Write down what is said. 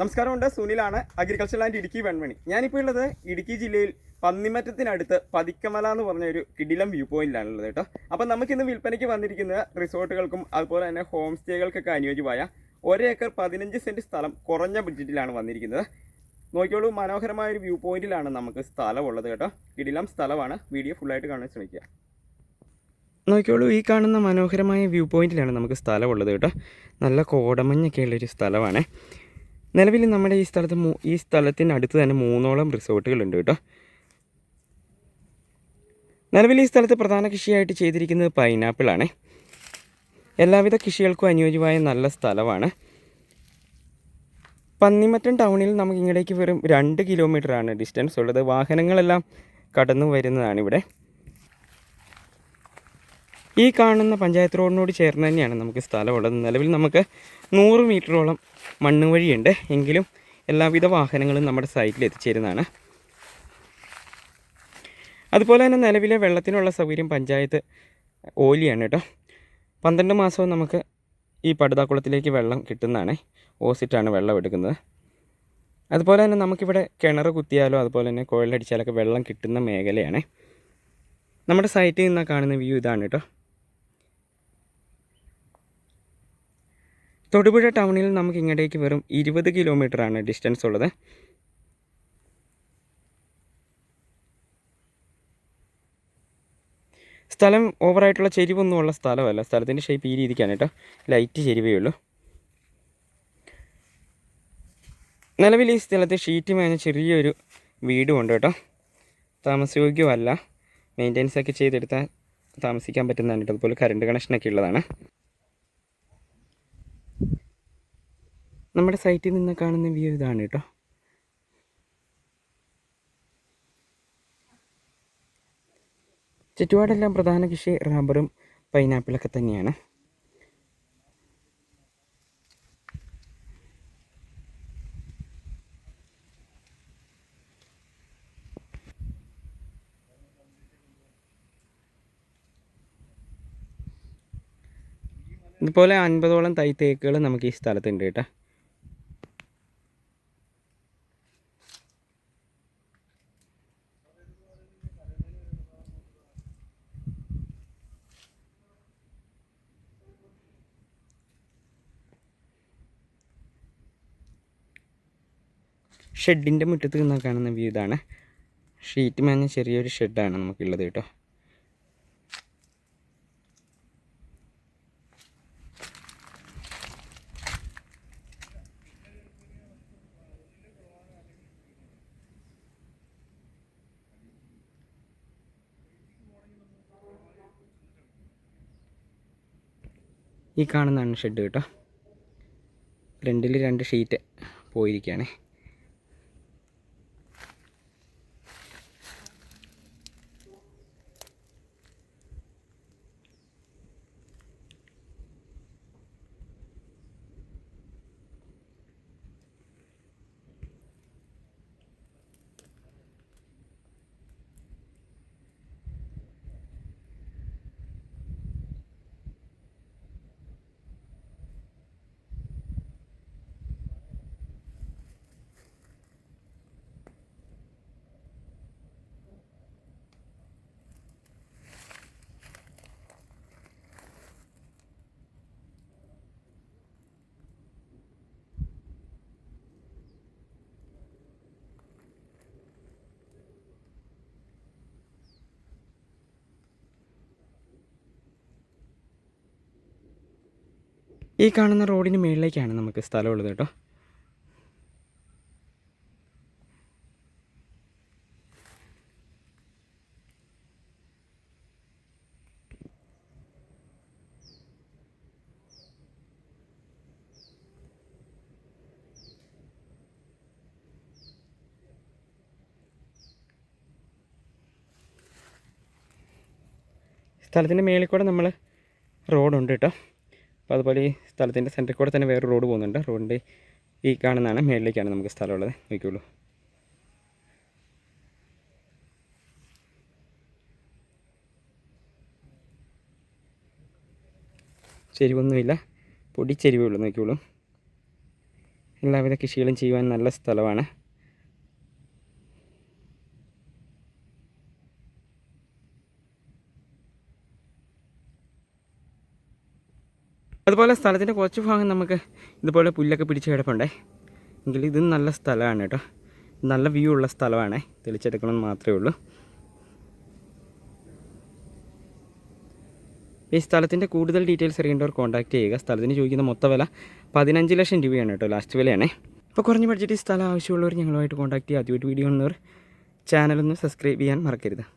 നമസ്കാരമുണ്ട്. സുനിലാണ് agriculture land Idukki Venmani. ഞാനിപ്പോൾ ഉള്ളത് ഇടുക്കി ജില്ലയിൽ പന്നിമറ്റത്തിനടുത്ത് പതിക്കമല എന്ന് പറഞ്ഞ ഒരു കിടിലം വ്യൂ പോയിന്റിലാണ് ഉള്ളത് കേട്ടോ. അപ്പം നമുക്കിന്ന് വിൽപ്പനയ്ക്ക് വന്നിരിക്കുന്ന റിസോർട്ടുകൾക്കും അതുപോലെ തന്നെ ഹോം സ്റ്റേകൾക്കൊക്കെ അനുയോജ്യമായ ഒരേക്കർ പതിനഞ്ച് സെന്റ് സ്ഥലം കുറഞ്ഞ ബഡ്ജറ്റിലാണ് വന്നിരിക്കുന്നത്. നോക്കിയോളൂ മനോഹരമായ ഒരു വ്യൂ പോയിന്റിലാണ് നമുക്ക് സ്ഥലമുള്ളത് കേട്ടോ. കിടിലം സ്ഥലമാണ്. വീഡിയോ ഫുള്ളായിട്ട് കാണാൻ ശ്രമിക്കുക. നോക്കിയോളൂ ഈ കാണുന്ന മനോഹരമായ വ്യൂ പോയിന്റിലാണ് നമുക്ക് സ്ഥലമുള്ളത് കേട്ടോ. നല്ല കോടമഞ്ഞൊക്കെ ഉള്ളൊരു സ്ഥലമാണ്. നിലവിൽ നമ്മുടെ ഈ സ്ഥലത്ത് ഈ സ്ഥലത്തിന് അടുത്ത് തന്നെ മൂന്നോളം റിസോർട്ടുകളുണ്ട് കേട്ടോ. നിലവിൽ ഈ സ്ഥലത്ത് പ്രധാന കൃഷിയായിട്ട് ചെയ്തിരിക്കുന്നത് പൈനാപ്പിളാണ്. എല്ലാവിധ കൃഷികൾക്കും അനുയോജ്യമായ നല്ല സ്ഥലമാണ്. പന്നിമറ്റം ടൗണിൽ നമുക്ക് ഇങ്ങടേക്ക് വെറും രണ്ട് കിലോമീറ്ററാണ് ഡിസ്റ്റൻസ് ഉള്ളത്. വാഹനങ്ങളെല്ലാം കടന്നു വരുന്നതാണ് ഇവിടെ. ഈ കാണുന്ന പഞ്ചായത്ത് റോഡിനോട് ചേർന്ന് തന്നെയാണ് നമുക്ക് സ്ഥലമുള്ളത് നിലവിൽ നമുക്ക് നൂറ് മീറ്ററോളം മണ്ണ് വഴിയുണ്ട്. എങ്കിലും എല്ലാവിധ വാഹനങ്ങളും നമ്മുടെ സൈറ്റിൽ എത്തിച്ചേരുന്നതാണ്. അതുപോലെ തന്നെ നിലവിലെ വെള്ളത്തിനുള്ള സൗകര്യം പഞ്ചായത്ത് ഓലിയാണ് കേട്ടോ. പന്ത്രണ്ട് മാസവും നമുക്ക് ഈ പടുതാക്കുളത്തിലേക്ക് വെള്ളം കിട്ടുന്നതാണ്. ഓസിറ്റാണ് വെള്ളം എടുക്കുന്നത്. അതുപോലെ തന്നെ നമുക്കിവിടെ കിണർ കുത്തിയാലോ അതുപോലെ തന്നെ കുഴലടിച്ചാലൊക്കെ വെള്ളം കിട്ടുന്ന മേഖലയാണ്. നമ്മുടെ സൈറ്റിൽ നിന്നാണ് കാണുന്ന വ്യൂ ഇതാണ് കേട്ടോ. തൊടുപുഴ ടൗണിൽ നമുക്ക് ഇങ്ങോട്ടേക്ക് വെറും ഇരുപത് ആണ് ഡിസ്റ്റൻസ് ഉള്ളത്. സ്ഥലം ഓവറായിട്ടുള്ള ചെരിവൊന്നും ഉള്ള സ്ഥലമല്ല. സ്ഥലത്തിന്റെ ഷേപ്പ് ഈ രീതിക്കാണ് കേട്ടോ. ലൈറ്റ് ചെരിവേ ഉള്ളൂ. നിലവിൽ ഈ സ്ഥലത്ത് ഷീറ്റ് മേഞ്ഞ ചെറിയൊരു വീടും ഉണ്ട് കേട്ടോ. താമസയോഗ്യമല്ല. മെയിന്റെനൻസൊക്കെ ചെയ്തെടുത്താൽ താമസിക്കാൻ പറ്റുന്നതാണ് കേട്ടോ. അതുപോലെ കറണ്ട് കണക്ഷനൊക്കെ ഉള്ളതാണ്. നമ്മുടെ സൈറ്റിൽ നിന്ന് കാണുന്ന വ്യൂ ഇതാണ് കേട്ടോ. ചുറ്റുപാടെല്ലാം പ്രധാന കൃഷി റബ്ബറും പൈനാപ്പിളൊക്കെ തന്നെയാണ്. ഇതുപോലെ അൻപതോളം തൈ തേക്കുകൾ നമുക്ക് ഈ സ്ഥലത്തുണ്ട് കേട്ടോ. ഷെഡിന്റെ മുറ്റത്ത് നിന്ന് കാണുന്ന വ്യൂ ഇതാണ്. ഷീറ്റ് മേഞ്ഞ ചെറിയൊരു ഷെഡാണ് നമുക്കുള്ളത് കേട്ടോ. ഈ കാണുന്നതാണ് ഷെഡ് കേട്ടോ. ഫ്രണ്ടിൽ രണ്ട് ഷീറ്റ് പോയിരിക്കുകയാണ്. ഈ കാണുന്ന റോഡിന് മുകളിലേക്കാണ് നമുക്ക് സ്ഥലമുള്ളത് കേട്ടോ. സ്ഥലത്തിന്റെ മേളിൽ കൂടെ നമ്മൾ റോഡുണ്ട് കേട്ടോ. അപ്പോൾ അതുപോലെ ഈ സ്ഥലത്തിന്റെ സെന്ററിൽ കൂടെ തന്നെ വേറെ റോഡ് പോകുന്നുണ്ട്. റോഡിന്റെ ഈ കാണുന്നതാണ്. മേളിലേക്കാണ് നമുക്ക് സ്ഥലമുള്ളത്. നോക്കിയുള്ളൂ ചെരിവൊന്നുമില്ല. പൊടിച്ചെരിവേ ഉള്ളൂ. നോക്കിയുള്ളൂ എല്ലാവിധ കൃഷികളും ചെയ്യുവാൻ നല്ല സ്ഥലമാണ്. അതുപോലെ സ്ഥലത്തിന്റെ കുറച്ച് ഭാഗം നമുക്ക് ഇതുപോലെ പുല്ലൊക്കെ പിടിച്ച് കിടപ്പുണ്ടേ. എങ്കിൽ ഇത് നല്ല സ്ഥലമാണ് കേട്ടോ. നല്ല വ്യൂ ഉള്ള സ്ഥലമാണേ. തെളിച്ചെടുക്കണം മാത്രമേ ഉള്ളൂ. ഈ സ്ഥലത്തിന്റെ കൂടുതൽ ഡീറ്റെയിൽസ് അറിയേണ്ടവർ കോൺടാക്ട് ചെയ്യുക. സ്ഥലത്തിന് ചോദിക്കുന്ന മൊത്ത വില പതിനഞ്ച് ലക്ഷം രൂപയാണ് കേട്ടോ. ലാസ്റ്റ് വിലയാണേ. അപ്പോൾ കുറഞ്ഞ ബഡ്ജറ്റ് സ്ഥലം ആവശ്യമുള്ളവർ ഞങ്ങളുമായിട്ട് കോൺടാക്ട് ചെയ്യുക. ആദ്യമായിട്ട് വീഡിയോ ഉള്ളവർ ചാനലൊന്ന് സബ്സ്ക്രൈബ് ചെയ്യാൻ മറക്കരുത്.